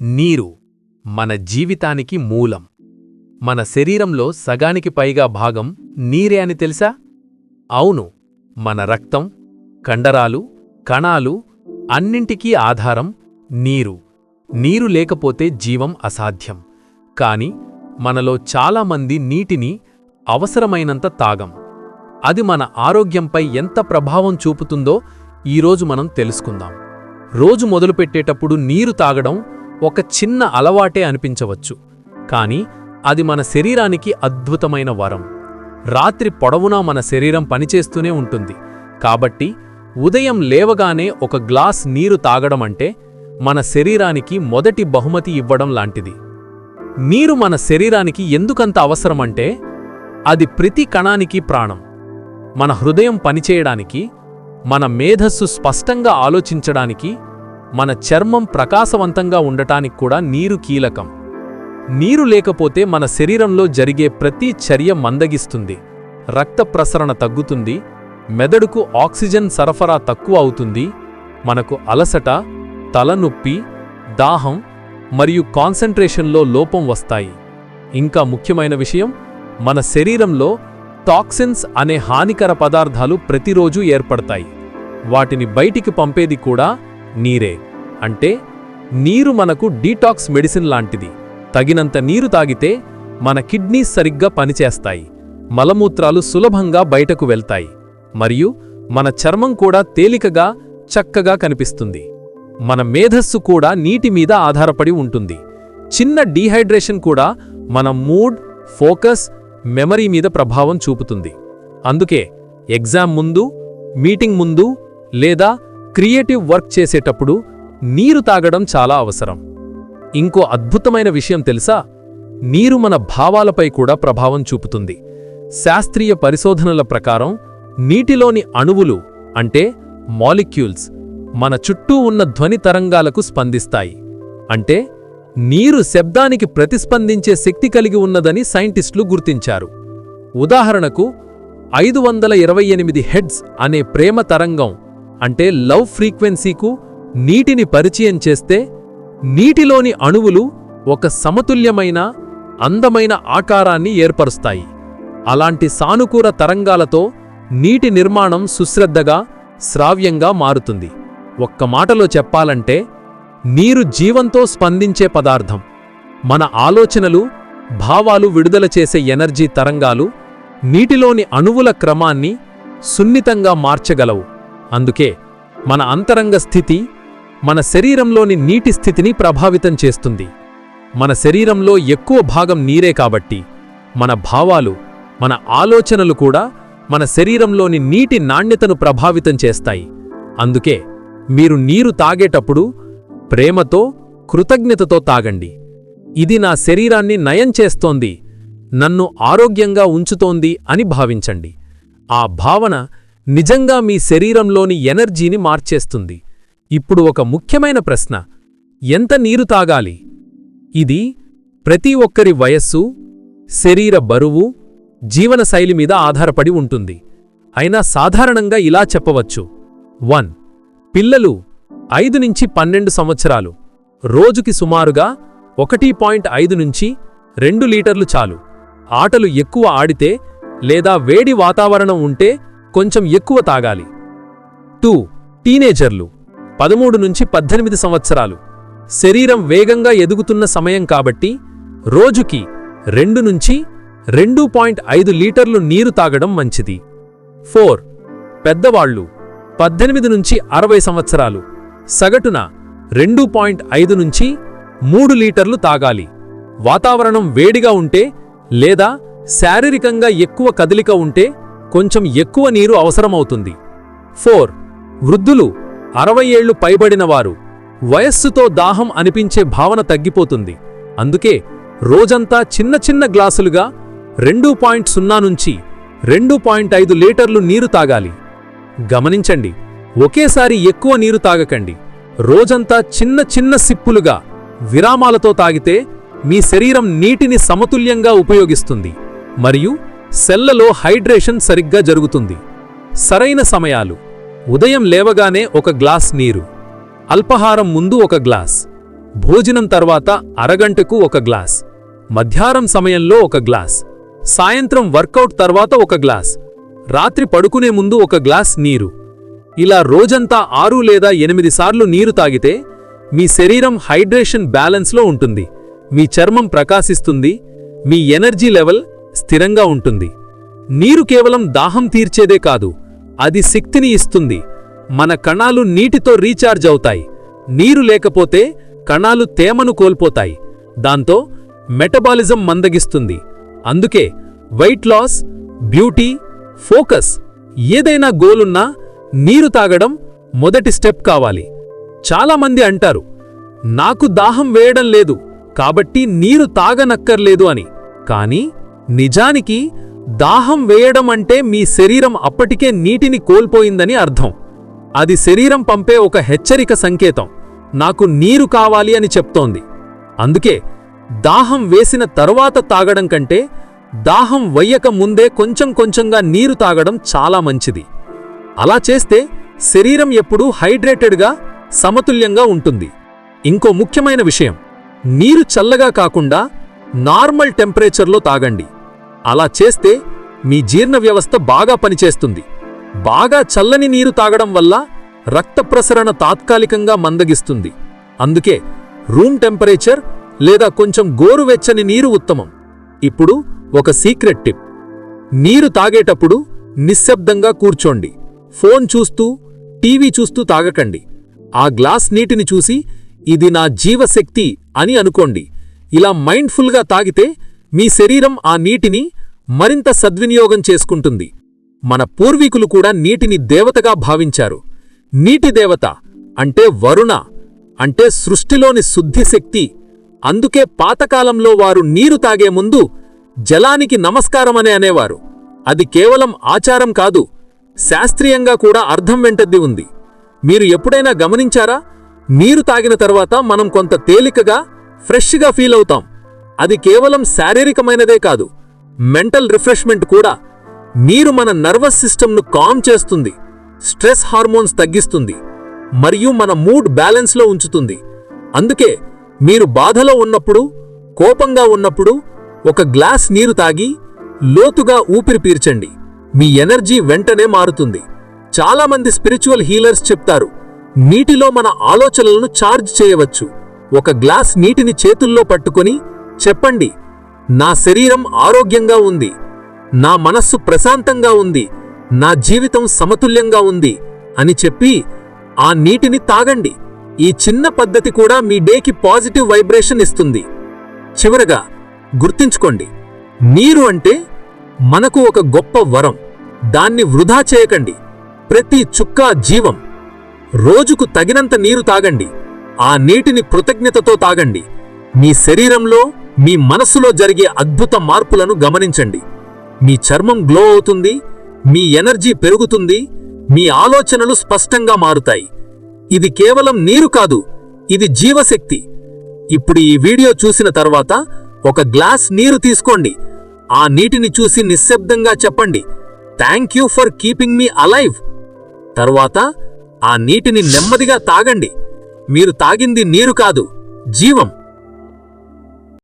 నీరు మన జీవితానికి మూలం. మన శరీరంలో సగానికి పైగా భాగం నీరే అని తెలుసా? అవును మన రక్తం కండరాలు కణాలు అన్నింటికీ ఆధారం నీరు. నీరు లేకపోతే జీవం అసాధ్యం. కాని మనలో చాలామంది నీటిని అవసరమైనంత తాగం. అది మన ఆరోగ్యంపై ఎంత ప్రభావం చూపుతుందో ఈరోజు మనం తెలుసుకుందాం. రోజు మొదలుపెట్టేటప్పుడు నీరు తాగడం ఒక చిన్న అలవాటే అనిపించవచ్చు. కానీ అది మన శరీరానికి అద్భుతమైన వరం. రాత్రి పొడవునా మన శరీరం పనిచేస్తూనే ఉంటుంది. కాబట్టి ఉదయం లేవగానే ఒక గ్లాస్ నీరు తాగడమంటే మన శరీరానికి మొదటి బహుమతి ఇవ్వడం లాంటిది. నీరు మన శరీరానికి ఎందుకంత అవసరమంటే అది ప్రతి కణానికి ప్రాణం. మన హృదయం పనిచేయడానికి మన మేధస్సు స్పష్టంగా ఆలోచించడానికి మన చర్మం ప్రకాశవంతంగా ఉండటానికి కూడా నీరు కీలకం. నీరు లేకపోతే మన శరీరంలో జరిగే ప్రతి చర్య మందగిస్తుంది. రక్త ప్రసరణ తగ్గుతుంది. మెదడుకు ఆక్సిజన్ సరఫరా తక్కువ అవుతుంది. మనకు అలసట తలనొప్పి దాహం మరియు కాన్సంట్రేషన్లో లోపం వస్తాయి. ఇంకా ముఖ్యమైన విషయం మన శరీరంలో టాక్సిన్స్ అనే హానికర పదార్థాలు ప్రతిరోజూ ఏర్పడతాయి. వాటిని బయటికి పంపేది కూడా నీరే. అంటే నీరు మనకు డీటాక్స్ మెడిసిన్ లాంటిది. తగినంత నీరు తాగితే మన కిడ్నీస్ సరిగ్గా పనిచేస్తాయి. మలమూత్రాలు సులభంగా బయటకు వెళ్తాయి. మరియు మన చర్మం కూడా తేలికగా చక్కగా కనిపిస్తుంది. మన మేధస్సు కూడా నీటి మీద ఆధారపడి ఉంటుంది. చిన్న డీహైడ్రేషన్ కూడా మన మూడ్ ఫోకస్ మెమరీ మీద ప్రభావం చూపుతుంది. అందుకే ఎగ్జామ్ ముందు మీటింగ్ ముందు లేదా క్రియేటివ్ వర్క్ చేసేటప్పుడు నీరు తాగడం చాలా అవసరం. ఇంకో అద్భుతమైన విషయం తెలుసా? నీరు మన భావాలపై కూడా ప్రభావం చూపుతుంది. శాస్త్రీయ పరిశోధనల ప్రకారం నీటిలోని అణువులు అంటే మాలిక్యూల్స్ మన చుట్టూ ఉన్న ధ్వని తరంగాలకు స్పందిస్తాయి. అంటే నీరు శబ్దానికి ప్రతిస్పందించే శక్తి కలిగి ఉన్నదని సైంటిస్టులు గుర్తించారు. ఉదాహరణకు ఐదు వందల ఇరవై ఎనిమిది హెడ్స్ అనే ప్రేమ తరంగం అంటే లవ్ ఫ్రీక్వెన్సీకు నీటిని పరిచయం చేస్తే నీటిలోని అణువులు ఒక సమతుల్యమైన అందమైన ఆకారాన్ని ఏర్పరుస్తాయి. అలాంటి సానుకూల తరంగాలతో నీటి నిర్మాణం సుశ్రద్ధగా శ్రావ్యంగా మారుతుంది. ఒక్క మాటలో చెప్పాలంటే నీరు జీవంతో స్పందించే పదార్థం. మన ఆలోచనలు భావాలు విడుదల చేసే ఎనర్జీ తరంగాలు నీటిలోని అణువుల క్రమాన్ని సున్నితంగా మార్చగలవు. అందుకే మన అంతరంగ స్థితి మన శరీరంలోని నీటి స్థితిని ప్రభావితం చేస్తుంది. మన శరీరంలో ఎక్కువ భాగం నీరే కాబట్టి మన భావాలు మన ఆలోచనలు కూడా మన శరీరంలోని నీటి నాణ్యతను ప్రభావితం చేస్తాయి. అందుకే మీరు నీరు తాగేటప్పుడు ప్రేమతో కృతజ్ఞతతో తాగండి. ఇది నా శరీరాన్ని నయం చేస్తోంది నన్ను ఆరోగ్యంగా ఉంచుతోంది అని భావించండి. ఆ భావన నిజంగా మీ శరీరంలోని ఎనర్జీని మార్చేస్తుంది. ఇప్పుడు ఒక ముఖ్యమైన ప్రశ్న. ఎంత నీరు తాగాలి? ఇది ప్రతి ఒక్కరి వయస్సు శరీర బరువు జీవనశైలి మీద ఆధారపడి ఉంటుంది. అయినా సాధారణంగా ఇలా చెప్పవచ్చు. వన్. పిల్లలు ఐదు నుంచి పన్నెండు సంవత్సరాలు. రోజుకి సుమారుగా ఒకటి పాయింట్ ఐదు నుంచి రెండు లీటర్లు చాలు. ఆటలు ఎక్కువ ఆడితే లేదా వేడి వాతావరణం ఉంటే కొంచెం ఎక్కువ తాగాలి. టూ టీనేజర్లు. పదమూడు నుంచి పద్దెనిమిది సంవత్సరాలు. శరీరం వేగంగా ఎదుగుతున్న సమయం కాబట్టి రోజుకి రెండు నుంచి రెండు పాయింట్ ఐదు లీటర్లు నీరు తాగడం మంచిది. ఫోర్ పెద్దవాళ్ళు పద్దెనిమిది నుంచి అరవై సంవత్సరాలు. సగటున రెండు పాయింట్ ఐదు నుంచి మూడు లీటర్లు తాగాలి. వాతావరణం వేడిగా ఉంటే లేదా శారీరకంగా ఎక్కువ కదలిక ఉంటే కొంచెం ఎక్కువ నీరు అవసరమవుతుంది. ఫోర్. వృద్ధులు అరవై ఏళ్ళు పైబడినవారు వయస్సుతో దాహం అనిపించే భావన తగ్గిపోతుంది. అందుకే రోజంతా చిన్న చిన్న గ్లాసులుగా రెండు పాయింట్ సున్నా నుంచి రెండు పాయింట్ ఐదు లీటర్లు నీరు తాగాలి. గమనించండి ఒకేసారి ఎక్కువ నీరు తాగకండి. రోజంతా చిన్న చిన్న సిప్పులుగా విరామాలతో తాగితే మీ శరీరం నీటిని సమతుల్యంగా ఉపయోగిస్తుంది. మరియు సెల్లలో హైడ్రేషన్ సరిగ్గా జరుగుతుంది. సరైన సమయాలు. ఉదయం లేవగానే ఒక గ్లాస్ నీరు. అల్పహారం ముందు ఒక గ్లాస్. భోజనం తర్వాత అరగంటకు ఒక గ్లాస్. మధ్యాహ్నం సమయంలో ఒక గ్లాస్. సాయంత్రం వర్కౌట్ తర్వాత ఒక గ్లాస్. రాత్రి పడుకునే ముందు ఒక గ్లాస్ నీరు. ఇలా రోజంతా ఆరు లేదా ఎనిమిది సార్లు నీరు తాగితే మీ శరీరం హైడ్రేషన్ బ్యాలెన్స్లో ఉంటుంది. మీ చర్మం ప్రకాశిస్తుంది. మీ ఎనర్జీ లెవెల్ స్థిరంగా ఉంటుంది. నీరు కేవలం దాహం తీర్చేదే కాదు అది శక్తిని ఇస్తుంది. మన కణాలు నీటితో రీఛార్జ్ అవుతాయి. నీరు లేకపోతే కణాలు తేమను కోల్పోతాయి. దాంతో మెటబాలిజం మందగిస్తుంది. అందుకే వెయిట్ లాస్ బ్యూటీ ఫోకస్ ఏదైనా గోలున్నా నీరు తాగడం మొదటి స్టెప్ కావాలి. చాలామంది అంటారు నాకు దాహం వేయడం లేదు కాబట్టి నీరు తాగనక్కర్లేదు అని. కానీ నిజానికి దాహం వేయడం అంటే మీ శరీరం అప్పటికే నీటిని కోల్పోయిందని అర్థం. అది శరీరం పంపే ఒక హెచ్చరిక సంకేతం. నాకు నీరు కావాలి అని చెప్తోంది. అందుకే దాహం వేసిన తరువాత తాగడం కంటే దాహం వయ్యక ముందే కొంచెం కొంచెంగా నీరు తాగడం చాలా మంచిది. అలా చేస్తే శరీరం ఎప్పుడూ హైడ్రేటెడ్గా సమతుల్యంగా ఉంటుంది. ఇంకో ముఖ్యమైన విషయం. నీరు చల్లగా కాకుండా నార్మల్ టెంపరేచర్లో తాగండి. అలా చేస్తే మీ జీర్ణ వ్యవస్థ బాగా పనిచేస్తుంది. బాగా చల్లని నీరు తాగడం వల్ల రక్త ప్రసరణ తాత్కాలికంగా మందగిస్తుంది. అందుకే రూమ్ టెంపరేచర్ లేదా కొంచెం గోరువెచ్చని నీరు ఉత్తమం. ఇప్పుడు ఒక సీక్రెట్ టిప్. నీరు తాగేటప్పుడు నిశ్శబ్దంగా కూర్చోండి. ఫోన్ చూస్తూ టీవీ చూస్తూ తాగకండి. ఆ గ్లాస్ నీటిని చూసి ఇది నా జీవశక్తి అని అనుకోండి. ఇలా మైండ్ఫుల్గా తాగితే మీ శరీరం ఆ నీటిని మరింత సద్వినియోగం చేసుకుంటుంది. మన పూర్వీకులు కూడా నీటిని దేవతగా భావించారు. నీటి దేవత అంటే వరుణ అంటే సృష్టిలోని శుద్ధిశక్తి అందుకే పాతకాలంలో వారు నీరు తాగే ముందు జలానికి నమస్కారమనే అనేవారు. అది కేవలం ఆచారం కాదు శాస్త్రీయంగా కూడా అర్థం వెంటద్ది ఉంది. మీరు ఎప్పుడైనా గమనించారా? నీరు తాగిన తర్వాత మనం కొంత తేలికగా ఫ్రెష్గా ఫీల్ అవుతాం. అది కేవలం శారీరకమైనదే కాదు మెంటల్ రిఫ్రెష్మెంట్ కూడా నీరు మన నర్వస్ సిస్టమ్ను కామ్ చేస్తుంది స్ట్రెస్ హార్మోన్స్ తగ్గిస్తుంది మరియు మన మూడ్ బ్యాలెన్స్లో ఉంచుతుంది. అందుకే మీరు బాధలో ఉన్నప్పుడు కోపంగా ఉన్నప్పుడు ఒక గ్లాస్ నీరు తాగి లోతుగా ఊపిరి పీల్చండి. మీ ఎనర్జీ వెంటనే మారుతుంది. చాలామంది స్పిరిచువల్ హీలర్స్ చెప్తారు నీటిలో మన ఆలోచనలను ఛార్జ్ చేయవచ్చు. ఒక గ్లాస్ నీటిని చేతుల్లో పట్టుకొని చెప్పండి నా శరీరం ఆరోగ్యంగా ఉంది. నా మనస్సు ప్రశాంతంగా ఉంది. నా జీవితం సమతుల్యంగా ఉంది అని చెప్పి ఆ నీటిని తాగండి. ఈ చిన్న పద్ధతి కూడా మీ డేకి పాజిటివ్ వైబ్రేషన్ ఇస్తుంది. చివరగా గుర్తుంచుకోండి నీరు అంటే మనకు ఒక గొప్ప వరం. దాన్ని వృధా చేయకండి. ప్రతి చుక్క జీవం రోజుకు తగినంత నీరు తాగండి. ఆ నీటిని కృతజ్ఞతతో తాగండి. మీ శరీరంలో మీ మనస్సులో జరిగే అద్భుత మార్పులను గమనించండి. మీ చర్మం గ్లో అవుతుంది మీ ఎనర్జీ పెరుగుతుంది మీ ఆలోచనలు స్పష్టంగా మారుతాయి. ఇది కేవలం నీరు కాదు ఇది జీవశక్తి. ఇప్పుడు ఈ వీడియో చూసిన తర్వాత ఒక గ్లాస్ నీరు తీసుకోండి. ఆ నీటిని చూసి నిశ్శబ్దంగా చెప్పండి. Thank you for keeping me alive తర్వాత ఆ నీటిని నెమ్మదిగా తాగండి. మీరు తాగింది నీరు కాదు జీవం.